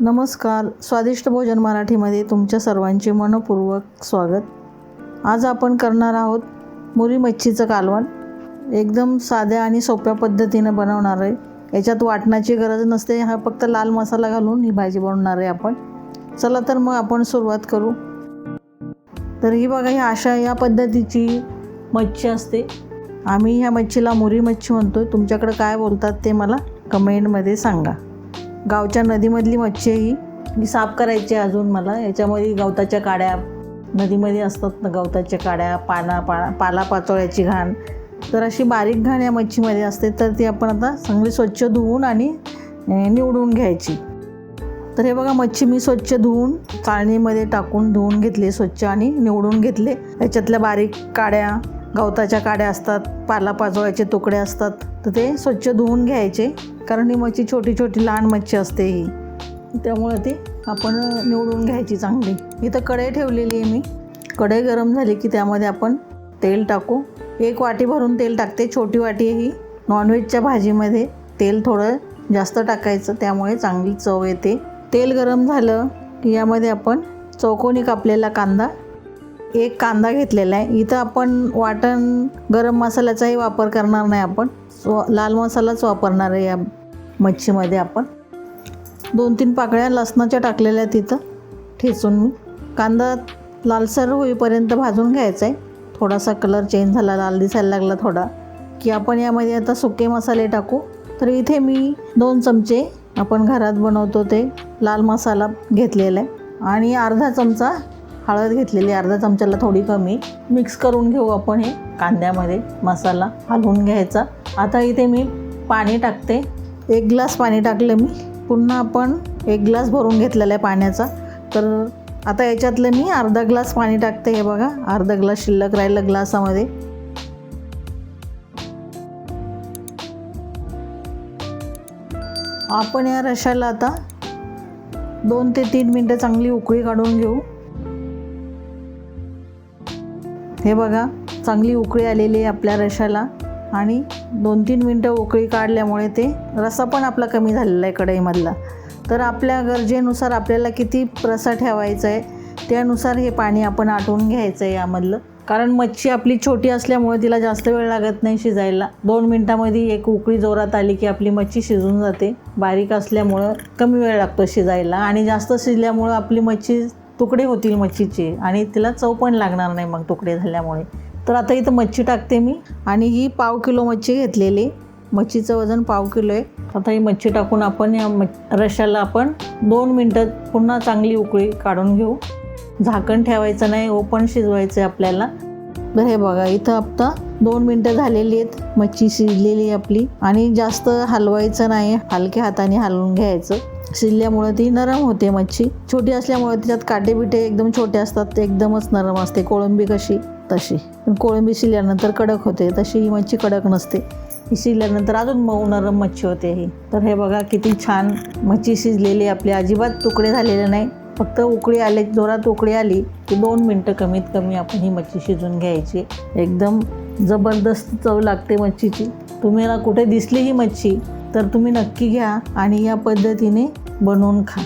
नमस्कार. स्वादिष्ट भोजन मराठीमध्ये तुमच्या सर्वांचे मनपूर्वक स्वागत. आज आपण करणार आहोत मुरी मच्छीचं कालवण. एकदम साध्या आणि सोप्या पद्धतीनं बनवणार आहे. याच्यात वाटणाची गरज नसते. हा फक्त लाल मसाला घालून ही भाजी बनवणार आहे आपण. चला तर मग आपण सुरुवात करू. तर ही बघा ही अशा या पद्धतीची मच्छी असते. आम्ही ह्या मच्छीला मुरी मच्छी म्हणतो तुमच्याकडं काय बोलतात ते मला कमेंटमध्ये सांगा. गावच्या नदीमधली मच्छीही मी साफ करायची अजून मला. याच्यामध्ये गवताच्या काड्या नदीमध्ये असतात ना गवताच्या काड्या पाना पा पाला पाचोळ्याची घाण. तर अशी बारीक घाण या मच्छीमध्ये असते. तर ती आपण आता चांगली स्वच्छ धुवून आणि निवडून घ्यायची. तर हे बघा मच्छी मी स्वच्छ धुवून चाळणीमध्ये टाकून धुवून घेतले स्वच्छ आणि निवडून घेतले. याच्यातल्या बारीक काड्या गवताच्या काड्या असतात पालापाचोळ्याचे तुकडे असतात तर ते स्वच्छ धुवून घ्यायचे कारण ही मच्छी छोटी छोटी लहान मच्छी असते ही. त्यामुळे ती आपण निवडून घ्यायची चांगली. इथं कढई ठेवलेली आहे मी. कढई गरम झाली की त्यामध्ये आपण तेल टाकू. एक वाटी भरून तेल टाकते छोटी वाटी आहे ही. नॉनव्हेजच्या भाजीमध्ये तेल थोडं जास्त टाकायचं त्यामुळे चांगली चव येते. तेल गरम झालं की यामध्ये आपण चौकोनी कापलेला कांदा एक कांदा घेतलेला आहे. इथं आपण वाटण गरम मसाल्याचाही वापर करणार नाही आपण. सो लाल मसालाच वापरणार आहे या मच्छीमध्ये आपण. दोन तीन पाकळ्या लसणाच्या टाकलेल्या आहेत तिथं ठेचून मी. कांदा लालसर होईपर्यंत भाजून घ्यायचा आहे. थोडासा कलर चेंज झाला लाल दिसायला लागला थोडा. की आपण यामध्ये आता सुके मसाले टाकू. तर इथे मी दोन चमचे आपण घरात बनवतो ते लाल मसाला घेतलेला आहे. आणि अर्धा चमचा हळद घेतलेली अर्धा चमच्याला थोडी कमी. मिक्स करून घेऊ आपण हे कांद्यामध्ये मसाला हलवून घ्यायचा. आता इथे मी पाणी टाकते. एक ग्लास पाणी टाकलं मी. पुन्हा आपण एक ग्लास भरून घेतलेला आहे पाण्याचा. तर आता याच्यातलं मी अर्धा ग्लास पाणी टाकते हे बघा. अर्धा ग्लास शिल्लक राहिलं ग्लासामध्ये. आपण या रशाला आता दोन ते तीन मिनटं चांगली उकळी काढून घेऊ. हे बघा चांगली उकळी आलेली आहे आपल्या रशाला. आणि दोन तीन मिनटं उकळी काढल्यामुळे ते रसा पण आपला कमी झालेला आहे कढईमधला. तर आपल्या गरजेनुसार आपल्याला किती रसा ठेवायचा आहे त्यानुसार हे पाणी आपण आटवून घ्यायचं आहे यामधलं. कारण मच्छी आपली छोटी असल्यामुळे तिला जास्त वेळ लागत नाही शिजायला. दोन मिनटामध्ये एक उकळी जोरात आली की आपली मच्छी शिजून जाते. बारीक असल्यामुळं कमी वेळ लागतो शिजायला. आणि जास्त शिजल्यामुळं आपली मच्छी तुकडे होतील मच्छीचे आणि तिला चव पण लागणार नाही मग तुकडे झाल्यामुळे. तर आता इथं मच्छी टाकते मी आणि ही पाव किलो मच्छी घेतलेली. मच्छीचं वजन पाव किलो आहे. आता ही मच्छी टाकून आपण या मच रशाला आपण दोन मिनटं पुन्हा चांगली उकळी काढून घेऊ. झाकण ठेवायचं नाही ओपन शिजवायचं आहे आपल्याला. तर हे बघा इथं आता दोन मिनटं झालेली आहेत. मच्छी शिजलेली आपली. आणि जास्त हलवायचं नाही. हलक्या हाताने हलवून घ्यायचं. शिजल्यामुळं ती नरम होते मच्छी. छोटी असल्यामुळे त्याच्यात काटे बिटे एकदम छोटे असतात. ते एकदमच नरम असते. कोळंबी कशी तशी. पण कोळंबी शिजल्यानंतर कडक होते. तशी ही मच्छी कडक नसते. ही शिजल्यानंतर अजून मऊ नरम मच्छी होते ही. तर हे बघा किती छान मच्छी शिजलेली आपली अजिबात तुकडे झालेले नाही. फक्त उकळी आले जोरात उकळी आली की दोन मिनटं कमीत कमी आपण ही मच्छी शिजून घ्यायची. एकदम जबरदस्त चव लागते मच्छीची. तुम्हाला कुठे दिसली ही मच्छी तर तुम्ही नक्की घ्या आणि या पद्धतीने बनवून खा.